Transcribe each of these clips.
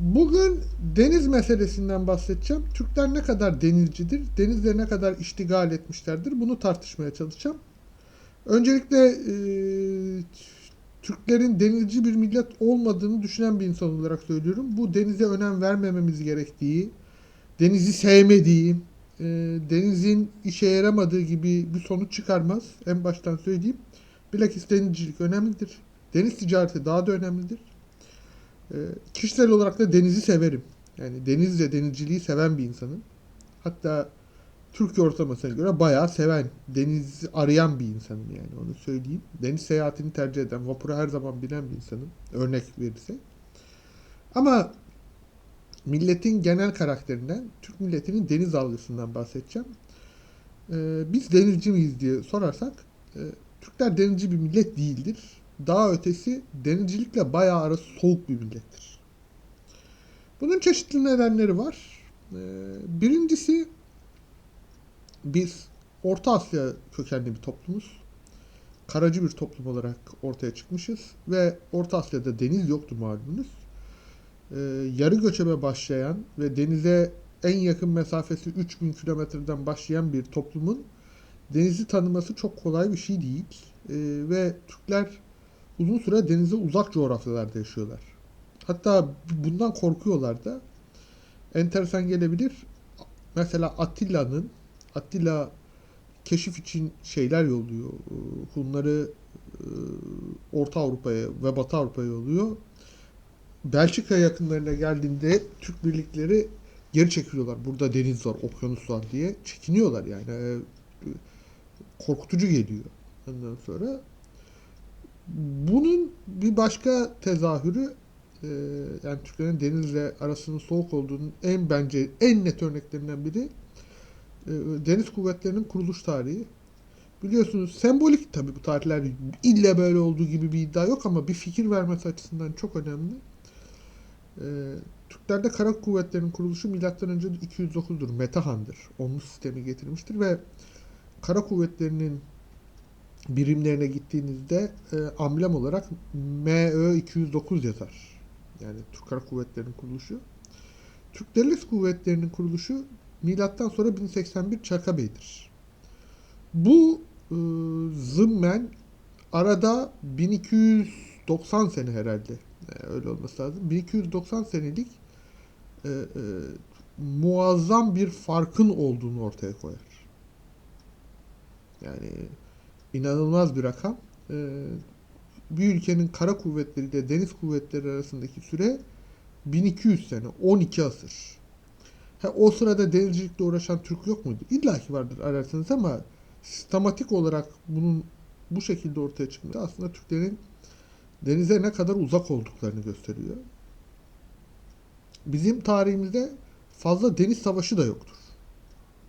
Bugün deniz meselesinden bahsedeceğim. Türkler ne kadar denizcidir, denizle ne kadar iştigal etmişlerdir bunu tartışmaya çalışacağım. Öncelikle e, Türklerin denizci bir millet olmadığını düşünen bir insan olarak söylüyorum. Bu denize önem vermememiz gerektiği, denizi sevmediği, e, denizin işe yaramadığı gibi bir sonuç çıkarmaz. En baştan söyleyeyim. Bilakis denizcilik önemlidir. Deniz ticareti daha da önemlidir. E, kişisel olarak da denizi severim. Yani denizle denizciliği seven bir insanım. Hatta Türkiye ortalamasına göre bayağı seven, deniz arayan bir insanım yani onu söyleyeyim. Deniz seyahatini tercih eden, vapura her zaman binen bir insanım. Örnek verirsek. Ama milletin genel karakterinden, Türk milletinin deniz algısından bahsedeceğim. Ee, biz denizci miyiz diye sorarsak, e, Türkler denizci bir millet değildir. Daha ötesi denizcilikle bayağı arası soğuk bir millettir. Bunun çeşitli nedenleri var. Ee, birincisi biz Orta Asya kökenli bir toplumuz. Karacı bir toplum olarak ortaya çıkmışız ve Orta Asya'da deniz yoktu malumunuz. Ee, yarı göçebe başlayan ve denize en yakın mesafesi 3000 kilometreden başlayan bir toplumun denizi tanıması çok kolay bir şey değil. Ee, ve Türkler uzun süre denize uzak coğrafyalarda yaşıyorlar. Hatta bundan korkuyorlar da. Enteresan gelebilir. Mesela Atilla'nın Attila keşif için şeyler yolluyor. Hunları e, Orta Avrupa'ya ve Batı Avrupa'ya yolluyor. Belçika yakınlarına geldiğinde Türk birlikleri geri çekiliyorlar. Burada deniz var, okyanus var diye çekiniyorlar yani. Ee, Korkutucu geliyor. Ondan sonra bunun bir başka tezahürü e, yani Türklerin denizle arasının soğuk olduğunun en bence en net örneklerinden biri e, Deniz Kuvvetleri'nin kuruluş tarihi. Biliyorsunuz sembolik tabi bu tarihler illa böyle olduğu gibi bir iddia yok ama bir fikir vermesi açısından çok önemli. E, Türklerde Kara Kuvvetleri'nin kuruluşu önce 209'dur. Metahan'dır. Onun sistemi getirmiştir ve Kara Kuvvetleri'nin birimlerine gittiğinizde e, amblem olarak MÖ 209 yazar. Yani Türk Kara Kuvvetleri'nin kuruluşu. Türk Deniz Kuvvetleri'nin kuruluşu milattan sonra 1081 Çarkabey'dir. Bu e, zımmen arada 1290 sene herhalde e, öyle olması lazım. 1290 senelik e, e, muazzam bir farkın olduğunu ortaya koyar. Yani inanılmaz bir rakam. Ee, bir ülkenin kara kuvvetleri ile deniz kuvvetleri arasındaki süre 1200 sene, 12 asır. Ha, o sırada denizcilikle uğraşan Türk yok muydu? İlla ki vardır ararsanız ama sistematik olarak bunun bu şekilde ortaya çıkması aslında Türklerin denize ne kadar uzak olduklarını gösteriyor. Bizim tarihimizde fazla deniz savaşı da yoktur.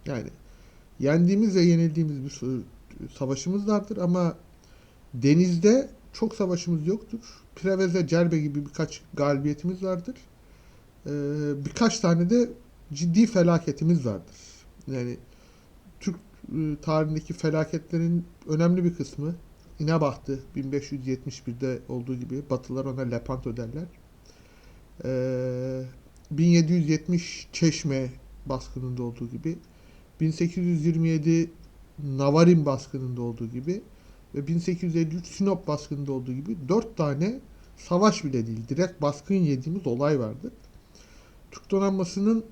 Yani yendiğimiz ve yenildiğimiz bir sürü savaşımız vardır ama denizde çok savaşımız yoktur. Preveze, Cerbe gibi birkaç galibiyetimiz vardır. Ee, birkaç tane de ciddi felaketimiz vardır. Yani Türk e, tarihindeki felaketlerin önemli bir kısmı İnebahtı 1571'de olduğu gibi Batılılar ona Lepanto derler. Ee, 1770 Çeşme baskınında olduğu gibi 1827 Navarin baskınında olduğu gibi ve 1853 Sinop baskınında olduğu gibi dört tane savaş bile değil direkt baskın yediğimiz olay vardı. Türk donanmasının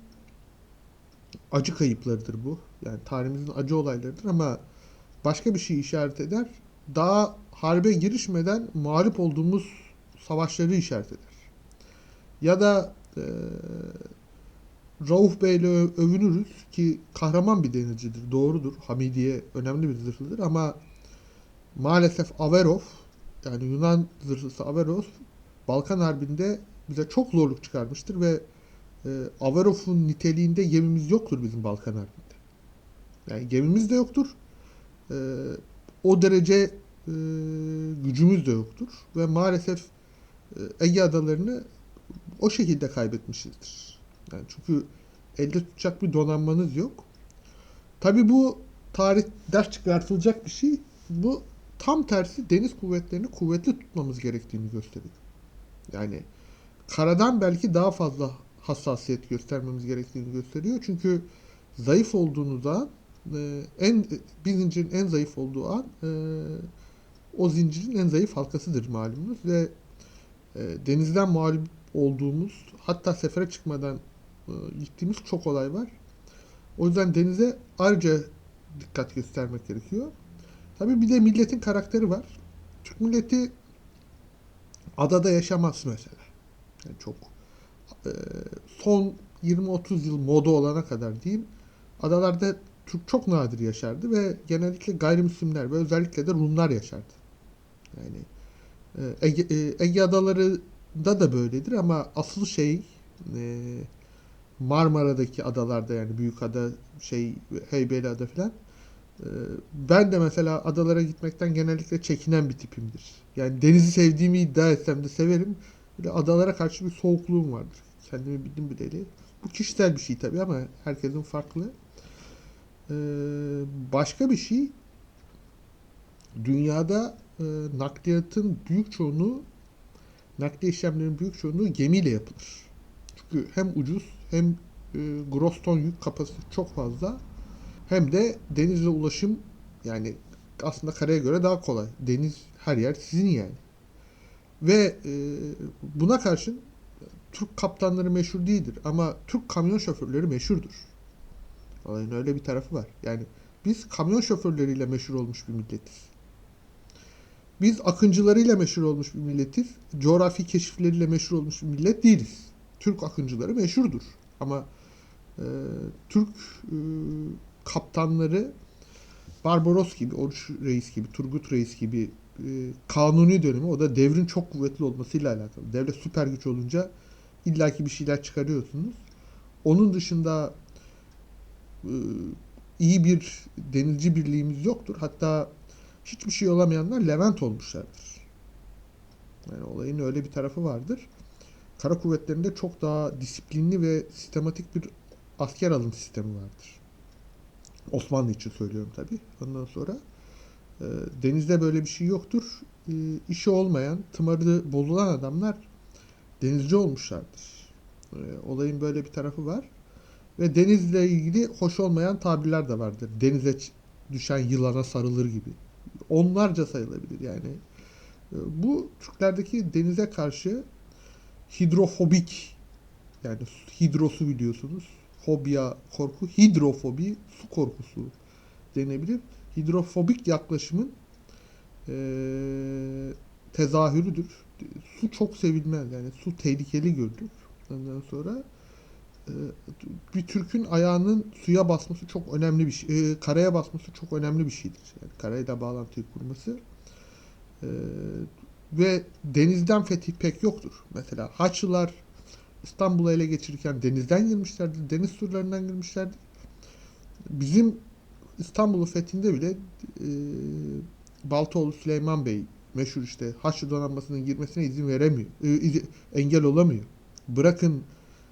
acı kayıplarıdır bu. Yani tarihimizin acı olaylarıdır ama başka bir şey işaret eder. Daha harbe girişmeden mağlup olduğumuz savaşları işaret eder. Ya da Rauf Bey ile övünürüz ki kahraman bir denizcidir. Doğrudur. Hamidiye önemli bir zırhlıdır ama maalesef Averov yani Yunan zırhlısı Averov Balkan Harbi'nde bize çok zorluk çıkarmıştır ve e, Averov'un niteliğinde gemimiz yoktur bizim Balkan Harbi'nde. Yani gemimiz de yoktur. E, o derece e, gücümüz de yoktur ve maalesef e, Ege adalarını o şekilde kaybetmişizdir. Yani çünkü elde tutacak bir donanmanız yok. Tabi bu tarih ders çıkartılacak bir şey. Bu tam tersi deniz kuvvetlerini kuvvetli tutmamız gerektiğini gösteriyor. Yani karadan belki daha fazla hassasiyet göstermemiz gerektiğini gösteriyor. Çünkü zayıf olduğunuz an e, en bir zincirin en zayıf olduğu an e, o zincirin en zayıf halkasıdır malumunuz ve e, denizden mağlup olduğumuz hatta sefere çıkmadan gittiğimiz çok olay var. O yüzden denize ayrıca dikkat göstermek gerekiyor. Tabii bir de milletin karakteri var. Türk milleti adada yaşamaz mesela. Yani çok e, son 20-30 yıl moda olana kadar diyeyim adalarda Türk çok nadir yaşardı ve genellikle gayrimüslimler ve özellikle de Rumlar yaşardı. Yani e, Ege, e, Ege adalarında da böyledir ama asıl şey e, Marmara'daki adalarda yani Büyükada, şey Heybeliada falan e, ben de mesela adalara gitmekten genellikle çekinen bir tipimdir. Yani denizi sevdiğimi iddia etsem de severim. Böyle adalara karşı bir soğukluğum vardır. Kendimi bildim bileli. Bu kişisel bir şey tabii ama herkesin farklı. Ee, başka bir şey dünyada e, nakliyatın büyük çoğunluğu nakliye işlemlerinin büyük çoğunluğu gemiyle yapılır. Çünkü hem ucuz hem e, gross ton yük kapasitesi çok fazla hem de denizle ulaşım yani aslında karaya göre daha kolay. Deniz her yer sizin yani. Ve e, buna karşın Türk kaptanları meşhur değildir ama Türk kamyon şoförleri meşhurdur. Olayın öyle bir tarafı var. Yani biz kamyon şoförleriyle meşhur olmuş bir milletiz. Biz akıncılarıyla meşhur olmuş bir milletiz. Coğrafi keşifleriyle meşhur olmuş bir millet değiliz. Türk akıncıları meşhurdur. Ama e, Türk e, kaptanları Barbaros gibi, Oruç Reis gibi, Turgut Reis gibi e, kanuni dönemi o da devrin çok kuvvetli olmasıyla alakalı. Devlet süper güç olunca illaki bir şeyler çıkarıyorsunuz. Onun dışında e, iyi bir denizci birliğimiz yoktur. Hatta hiçbir şey olamayanlar Levent olmuşlardır. Yani olayın öyle bir tarafı vardır. Kara kuvvetlerinde çok daha disiplinli ve sistematik bir asker alım sistemi vardır. Osmanlı için söylüyorum tabii. Ondan sonra e, denizde böyle bir şey yoktur. E, işi olmayan, tımarı bozulan adamlar denizci olmuşlardır. E, olayın böyle bir tarafı var. Ve denizle ilgili hoş olmayan tabirler de vardır. Denize düşen yılana sarılır gibi. Onlarca sayılabilir yani. E, bu Türklerdeki denize karşı hidrofobik yani hidrosu biliyorsunuz. Fobia, korku, hidrofobi, su korkusu denebilir. Hidrofobik yaklaşımın e, tezahürüdür. Su çok sevilmez yani su tehlikeli görülür. Ondan sonra e, bir Türk'ün ayağının suya basması çok önemli bir şey. E, karaya basması çok önemli bir şeydir. Yani karayla bağlantıyı kurması. E, ve denizden fetih pek yoktur. Mesela Haçlılar İstanbul'u ele geçirirken denizden girmişlerdi. Deniz surlarından girmişlerdi. Bizim İstanbul'un fethinde bile e, Baltoğlu Süleyman Bey meşhur işte Haçlı donanmasının girmesine izin veremiyor. E, engel olamıyor. Bırakın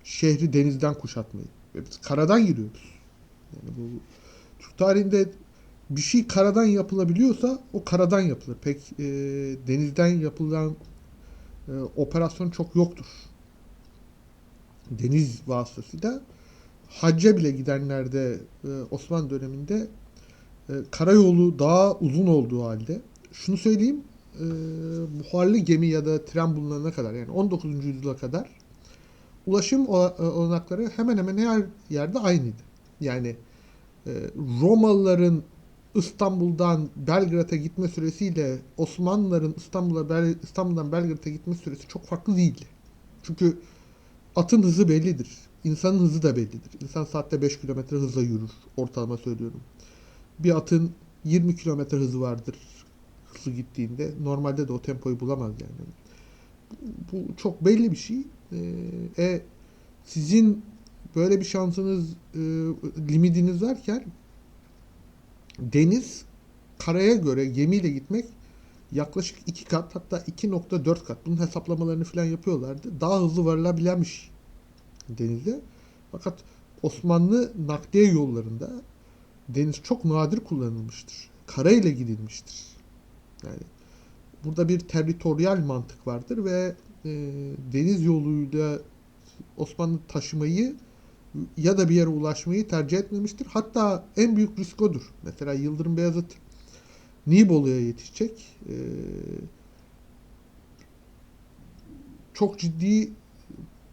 şehri denizden kuşatmayı. Biz karadan giriyoruz. Yani bu Türk tarihinde bir şey karadan yapılabiliyorsa o karadan yapılır. Pek e, denizden yapılan e, operasyon çok yoktur. Deniz vasıtasıyla hacca bile gidenlerde e, Osmanlı döneminde e, karayolu daha uzun olduğu halde şunu söyleyeyim e, buharlı gemi ya da tren bulunana kadar yani 19. yüzyıla kadar ulaşım olanakları hemen hemen her yerde aynıydı. Yani e, Romalıların İstanbul'dan Belgrad'a gitme süresiyle Osmanlıların İstanbul'a Bel İstanbul'dan Belgrad'a gitme süresi çok farklı değildi. Çünkü atın hızı bellidir. İnsanın hızı da bellidir. İnsan saatte 5 kilometre hızla yürür. Ortalama söylüyorum. Bir atın 20 kilometre hızı vardır hızlı gittiğinde. Normalde de o tempoyu bulamaz yani. Bu çok belli bir şey. Ee, e, sizin böyle bir şansınız, e, limitiniz varken deniz karaya göre gemiyle gitmek yaklaşık 2 kat hatta 2.4 kat. Bunun hesaplamalarını falan yapıyorlardı. Daha hızlı varılabilmiş denizde. Fakat Osmanlı nakliye yollarında deniz çok nadir kullanılmıştır. Karayla gidilmiştir. Yani burada bir teritoryal mantık vardır ve e, deniz yoluyla Osmanlı taşımayı ya da bir yere ulaşmayı tercih etmemiştir. Hatta en büyük risk odur. Mesela Yıldırım Beyazıt Nibolu'ya yetişecek. E, çok ciddi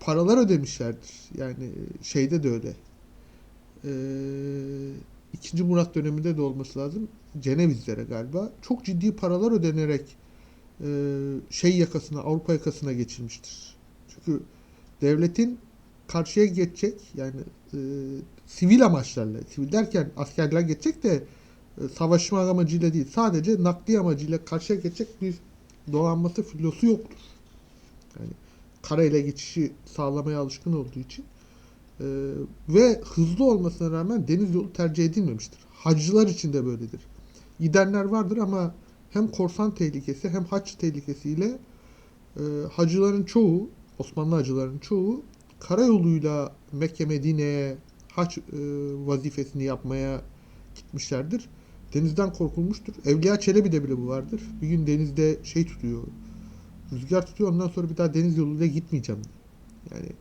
paralar ödemişlerdir. Yani şeyde de öyle. E, İkinci Murat döneminde de olması lazım. Cenevizlere galiba. Çok ciddi paralar ödenerek e, şey yakasına, Avrupa yakasına geçilmiştir. Çünkü devletin karşıya geçecek yani e, sivil amaçlarla, sivil derken askerler geçecek de e, savaşma amacıyla değil, sadece nakli amacıyla karşıya geçecek bir donanması filosu yoktur. Yani karayla geçişi sağlamaya alışkın olduğu için e, ve hızlı olmasına rağmen deniz yolu tercih edilmemiştir. Hacılar için de böyledir. Gidenler vardır ama hem korsan tehlikesi hem haç tehlikesiyle e, hacıların çoğu, Osmanlı hacıların çoğu karayoluyla Mekke Medine'ye haç e, vazifesini yapmaya gitmişlerdir. Denizden korkulmuştur. Evliya Çelebi'de bile bu vardır. Bir gün denizde şey tutuyor. Rüzgar tutuyor ondan sonra bir daha deniz yoluyla gitmeyeceğim. Yani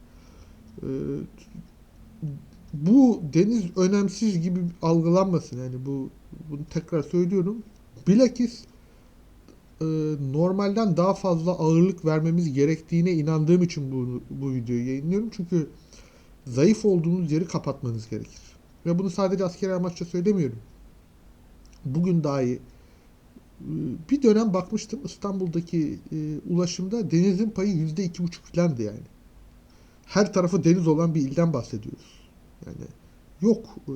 e, bu deniz önemsiz gibi algılanmasın. Yani bu bunu tekrar söylüyorum. Bilakis e, normalden daha fazla ağırlık vermemiz gerektiğine inandığım için bu, bu videoyu yayınlıyorum. Çünkü zayıf olduğunuz yeri kapatmanız gerekir. Ve bunu sadece askeri amaçla söylemiyorum. Bugün dahi e, bir dönem bakmıştım İstanbul'daki e, ulaşımda denizin payı yüzde iki buçuk falandı yani. Her tarafı deniz olan bir ilden bahsediyoruz. Yani yok e,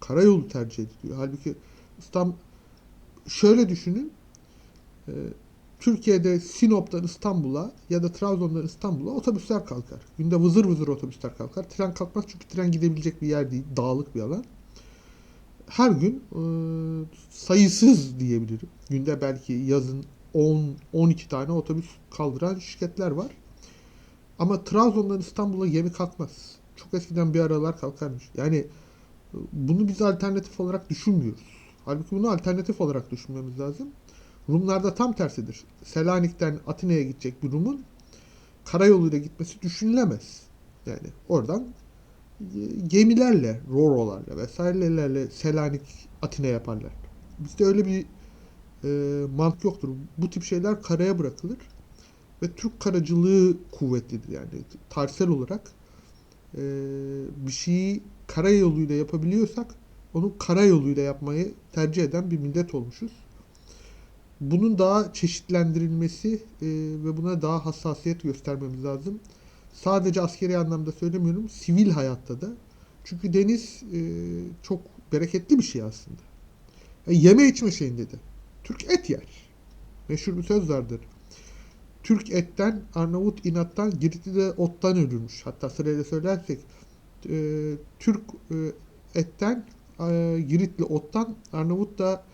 karayolu tercih ediliyor. Halbuki İstanbul şöyle düşünün. E, Türkiye'de Sinop'tan İstanbul'a ya da Trabzon'dan İstanbul'a otobüsler kalkar. Günde vızır vızır otobüsler kalkar. Tren kalkmaz çünkü tren gidebilecek bir yer değil. Dağlık bir alan. Her gün e, sayısız diyebilirim. Günde belki yazın 10-12 tane otobüs kaldıran şirketler var. Ama Trabzon'dan İstanbul'a gemi kalkmaz. Çok eskiden bir aralar kalkarmış. Yani e, bunu biz alternatif olarak düşünmüyoruz. Halbuki bunu alternatif olarak düşünmemiz lazım. Rumlarda tam tersidir. Selanik'ten Atina'ya gidecek bir Rum'un karayoluyla gitmesi düşünülemez. Yani oradan e, gemilerle, rorolarla vesairelerle Selanik Atina yaparlar. Bizde öyle bir e, mantık yoktur. Bu tip şeyler karaya bırakılır ve Türk karacılığı kuvvetlidir yani tarihsel olarak e, bir şeyi karayoluyla yapabiliyorsak onu karayoluyla yapmayı tercih eden bir millet olmuşuz. Bunun daha çeşitlendirilmesi e, ve buna daha hassasiyet göstermemiz lazım. Sadece askeri anlamda söylemiyorum, sivil hayatta da. Çünkü deniz e, çok bereketli bir şey aslında. E, yeme içme şeyinde de. Türk et yer. Meşhur bir söz vardır. Türk etten, Arnavut inattan, Giritli de ottan ölürmüş. Hatta sırayla söylersek e, Türk e, etten, e, Giritli ottan, Arnavut da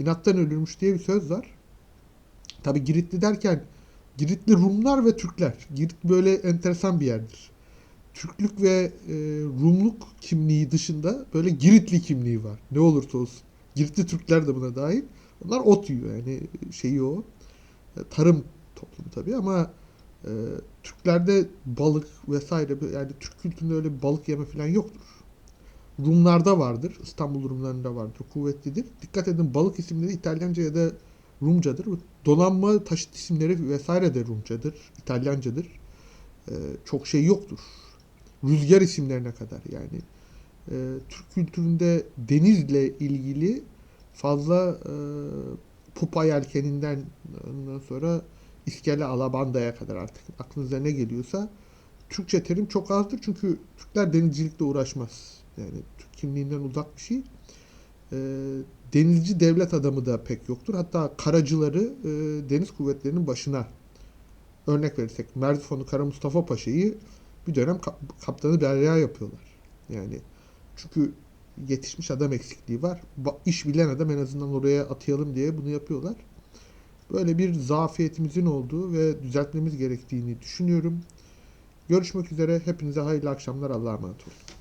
inattan ölürmüş diye bir söz var. Tabi Giritli derken Giritli Rumlar ve Türkler. Girit böyle enteresan bir yerdir. Türklük ve e, Rumluk kimliği dışında böyle Giritli kimliği var. Ne olursa olsun. Giritli Türkler de buna dahil. Onlar ot yiyor yani şeyi o. Tarım toplumu tabii ama e, Türklerde balık vesaire yani Türk kültüründe öyle balık yeme falan yoktur. Rumlarda vardır. İstanbul Rumlarında vardır. Kuvvetlidir. Dikkat edin balık isimleri İtalyanca ya da Rumcadır. Donanma taşıt isimleri vesaire de Rumcadır. İtalyancadır. E, çok şey yoktur. Rüzgar isimlerine kadar yani. E, Türk kültüründe denizle ilgili fazla e, pupa yelkeninden ondan sonra iskele alabandaya kadar artık aklınıza ne geliyorsa Türkçe terim çok azdır çünkü Türkler denizcilikle uğraşmaz. Yani Türk kimliğinden uzak bir şey. E, denizci devlet adamı da pek yoktur. Hatta karacıları e, deniz kuvvetlerinin başına örnek verirsek Merzifonlu Kara Mustafa Paşa'yı bir dönem kap, kaptanı derya yapıyorlar. Yani çünkü yetişmiş adam eksikliği var. Ba, iş bilen adam en azından oraya atayalım diye bunu yapıyorlar. Böyle bir zafiyetimizin olduğu ve düzeltmemiz gerektiğini düşünüyorum. Görüşmek üzere. Hepinize hayırlı akşamlar. Allah'a emanet olun.